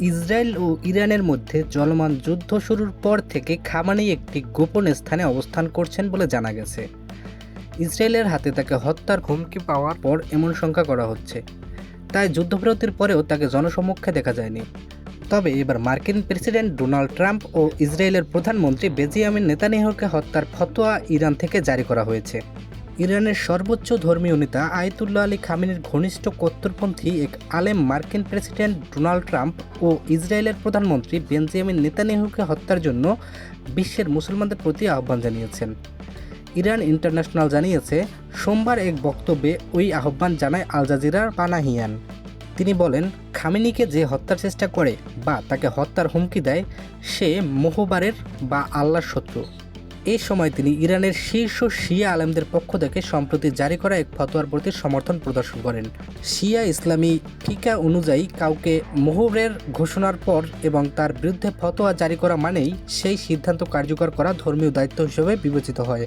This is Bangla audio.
ইসরায়েল ও ইরানের মধ্যে চলমান যুদ্ধ শুরুর পর থেকে খামানি একটি গোপন স্থানে অবস্থান করছেন বলে জানা গেছে। ইসরায়েলের হাতে তাকে হত্যার হুমকি পাওয়ার পর এমন শঙ্কা করা হচ্ছে। তাই যুদ্ধবিরতির পরেও তাকে জনসমক্ষে দেখা যায়নি। তবে এবার মার্কিন প্রেসিডেন্ট ডোনাল্ড ট্রাম্প ও ইসরায়েলের প্রধানমন্ত্রী বেজিয়ামিন নেতানিয়াহুকে হত্যার ফতোয়া ইরান থেকে জারি করা হয়েছে। ইরানের সর্বোচ্চ ধর্মীয় নেতা আয়তুল্লাহ আলী খামিনের ঘনিষ্ঠ কত্তরপন্থী এক আলেম মার্কিন প্রেসিডেন্ট ডোনাল্ড ট্রাম্প ও ইসরায়েলের প্রধানমন্ত্রী বেঞ্জামিন নেতানিয়াহুকে হত্যার জন্য বিশ্বের মুসলমানদের প্রতি আহ্বান জানিয়েছেন। ইরান ইন্টারন্যাশনাল জানিয়েছে, সোমবার এক বক্তব্যে ওই আহ্বান জানায় আল জাজিরার পানাহিয়ান। তিনি বলেন, খামেনিকে যে হত্যার চেষ্টা করে বা তাকে হত্যার হুমকি দেয়, সে মোহবারের বা আল্লাহর শত্রু। এই সময় তিনি ইরানের শীর্ষ শিয়া আলেমদের পক্ষ থেকে সম্প্রতি জারি করা এক ফতোয়ার প্রতি সমর্থন প্রদর্শন করেন। শিয়া ইসলামী ফিকা অনুযায়ী কাউকে মোহরের ঘোষণার পর এবং তার বিরুদ্ধে ফতোয়া জারি করা মানেই সেই সিদ্ধান্ত কার্যকর করা ধর্মীয় দায়িত্ব হিসেবে বিবেচিত হয়।